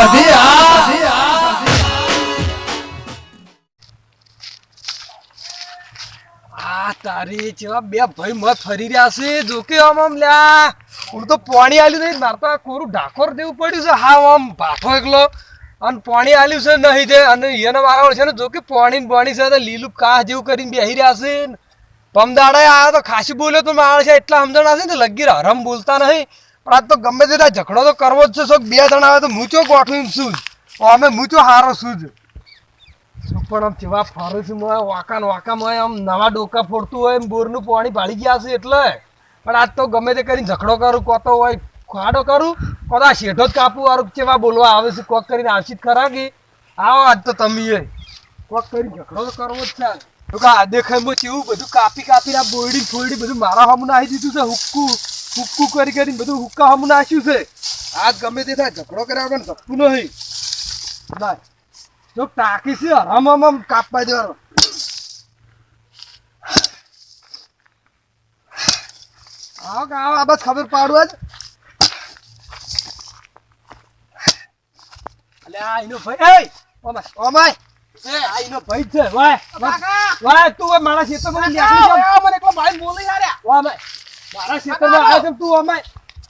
સધી આ તારી જેવા બે ભાઈ મત ફરી રહ્યા છે જોકે આમ આમ લ્યા હું તો પાણી આલ્યું નહીં, મારે તો કોરું ઢાકોર દેવું પડ્યું છે. હા, આમ ભાઠો એકલો અને પાણી આલ્યું છે નહીં તે અને એને મારા છે. ને જોકે પાણી પાણી છે લીલું કાચ જેવું કરીને બેહી રહ્યા છે. પમદાડા આ તો ખાસી બોલ્યો તો મારે છે એટલા સમજણ હશે ને તો લગી હરમ બોલતા નહીં. પણ આજ તો ગમે તે ઝઘડો તો કરવો જ છે શોખ બે જણા આવે તો મૂચો ગોઠવીને શું અમે મૂચો હારો શું જ પણ આમ જેવા ફરું છું વાંકા ને વાંકા મોય આમ નવા ડોકા ફોડતું હોય બોરનું પાણી ભાળી ગયા છે એટલે. પણ આજ તો ગમે તે કરીને ઝઘડો કરું, કોતો હોય, ખાડો કરું, કોતો આ શેઠો જ કાપું વાળું જેવા બોલવા આવે છે, કોક કરીને આશિત ખરા આવો આજ તો તમે કોક કરીને ઝઘડો તો કરવો જ છે. તો આ દેખાય ચેવું બધું કાપી કાપીને આ બોયડી ફોરડી બધું મારા સામે નાખી દીધું છે, હુક્કું. હુક્કું કરી કરીને બધું હુક્કા હમ નાખ્યું છે. આજ ગમે તે થાય ઝઘડો કર્યા પણ ધપતું નહીં. ના જો ટાંકી છે હમ હમ હમ કાપવા જવાનો. આવો આવો આ બસ ખબર પાડવા જ. અલે આ એનો ભાઈ એ! Oh my oh my! આ એનો ભાઈ છે વાય વાય તું મારા ખેતર મને એકલો ભાઈ બોલી હાર્યા. ઓમાય મારા ખેતરમાં આવે છે તું ઓમાય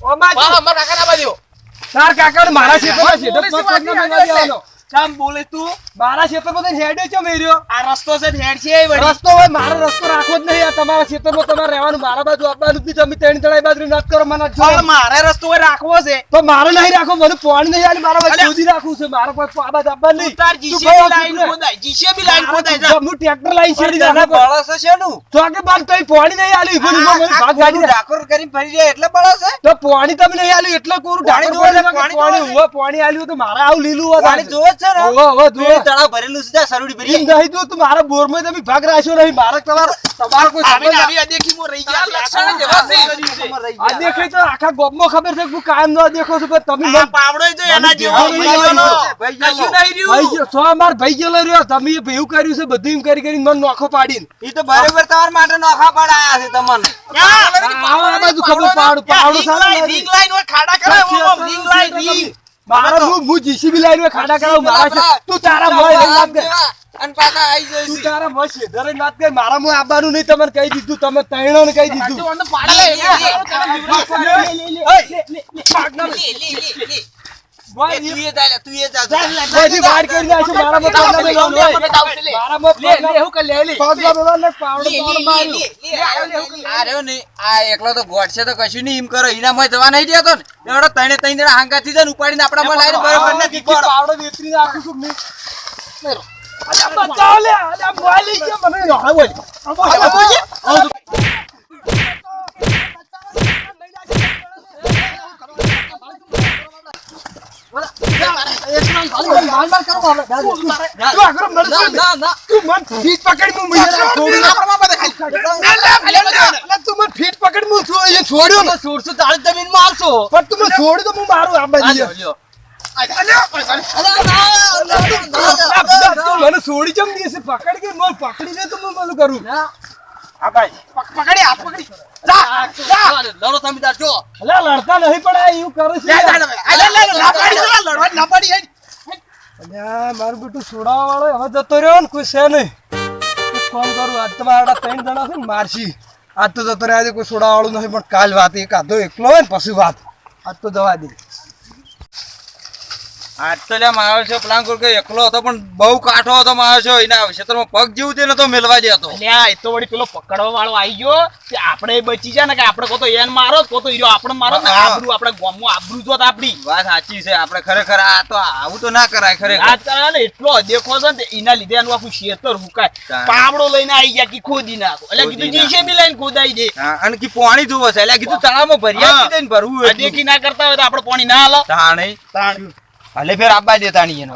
ઓમાય તાર કાકા મારા ખેતરમાં છે. તો ચામ બોલે તું? મારા ક્ષેત્રમાં તો હેડે છે મેર્યો આ રસ્તો છે હેડ છે રસ્તો હોય મારો રસ્તો રાખવો જ નહીં. આ તમારા ક્ષેત્રમાં તમારે રહેવાનું મારા બાજુ આપવાનું જ તમે ત્રણ જણા બાજુ નત કરો મને જો મારે રસ્તો હોય રાખવો છે. તો મારો નહીં રાખો મને પાણી નહીં આલી મારા બાજુ સુધી રાખવું છે. મારો કોઈ બાજુ આપવાનું નહીં. તાર જીસીબી લાઈન ખોદાય જીસીબી લાઈન ખોદાય. હું ટ્રેક્ટર લાઈન છેડી રાખો બળસ છે નું તો આગે બાદ તો પાણી નહીં આલી ઈભું મને ભાગ ગાડી. ડાકોર કરીને ફરી જાય એટલે બળસ છે તો પાણી તમે નહીં આલ્યું એટલે કોરું પાણી છે, પાણી પાણી જોવે પાણી આલ્યું તો મારે આવ લીલું હોય પાણી. જોવે જ છે ને ઉવ્વ, ઉવ્વ, જોવે. તું ભરેલું છે સરુડી ભરી નહીં તો તું મારા બોરમાં તમે ભાગ રાખ્યો નહીં મારે તમારો તમારો કોઈ સંબંધ આવી આવી અદેખીમાં રહી ગયા લક્ષણ જ એવા છે. રહી આ ગયા. તો આખા ગોમમાં ખબર છે હું કાયમ ન દેખો છું પણ તમે આ મને પાવડોય એના જેવો ભાઈ ભાઈ ગયેલો. ગયેલો. કશું નહીં રહ્યું. ભાઈ ગયો- સો માર ભાઈ ગયેલો રહ્યો તમે ભેવું કર્યું છે બધું એમ કરી કરીને મને નોખો પાડીને એ તો બરાબર તમારા માટે નોખા પડાયા છે તમને આ બાજુ ખબર પાડું સારું હોય, ખાડા કરાવો, ઓમ, લાઈન ring. મારા હું હું જીસીબી લાઈન ખાડા કરાવ મારા છે તું તારા મોય લઈ વાત કર અને પાછા આઈ તું તારા મોય શેઢે વાત કર મારા મોય આવવાનું નહીં તમને કહી દીધું તમે તૈણો ને કહી દીધું એ તું એ લે લે, લે લે લે લે લે લે કરી એકલો તો ગોઠશે તો કશું નહીં એમ કરો. ઈનામાં જવા નહીં દેતો ને. એવડો તણે ત્રણ જણા હાંકાથી જાય ને ઉપાડીને આપણા માં લાવીને બરોબર નથી. પાવડો વેતરી નાખું છું મેં બચાવ લે હા હા તું આગળ મરશે. તું મન ફીટ પકડી હું અહીંયા છોડી નાખ. અલ્યા તું મને ફીટ પકડી હું છું અહીંયા છોડ્યો ને. સોળસો ચાલીસ જમીનમાં આવશો પણ તું મને છોડી તો હું મારું આ બાજુ. મને છોડી ચમ દેશે પકડી કે મને પકડી લે તો હું બધું કરું આ ભાઈ પકડી હાથ પકડી જા, જા. લડો તમે જો લડતા નહીં પડે એવું કરે છે અલ્યા મારું બેટું છોડાવવા વાળો હવે જતો રહ્યો ને, કોઈ છે નહીં. કામ કરું, આજ તો મારા ત્રણ જણા છે ને, મારશી. આજ તો જતો રહ્યા કોઈ છોડાવવા વાળું નહીં પણ કાલ વાત એક, આધો એકલો હોય ને, પછી વાત. આજ તો જવા દે. આજ તો લ્યા મારો છે પ્લાન કે એકલો હતો પણ બહુ કાઠો હતો મારો છે એના ક્ષેત્રમાં પગ જેવું તે નતો મેલવા દેતો. અલ્યા એ તો વળી પેલો પકડવા વાળો આવી ગયો આપણે બચી જાય ને કે આપણે કોતો એને મારો કોતો ઈરો આપણે મારો ને આબરૂ આપણે ગામમાં આબરૂ જોત આપડી વાત સાચી છે આપણે ખરેખર આ તો આવું તો ના કરાય ખરેખર. ને એટલો દેખો છે ને એના લીધે એનું આખું શેતર હુકાય. પાવડો લઈને આવી ગયા કે ખોદી નાખો. એટલે કીધું જીશે બી લઈને ખોદાઈ દે. અને કી પાણી જોવો છે એટલે કીધું તળાવમાં ભરી હા. આપી દે ને ભરવું આ દેખી ના કરતા હોય તો આપણે પાણી ના હાલો. તાણે. તાણ. ભલે ફેર આબા દેતા નહીં એનો.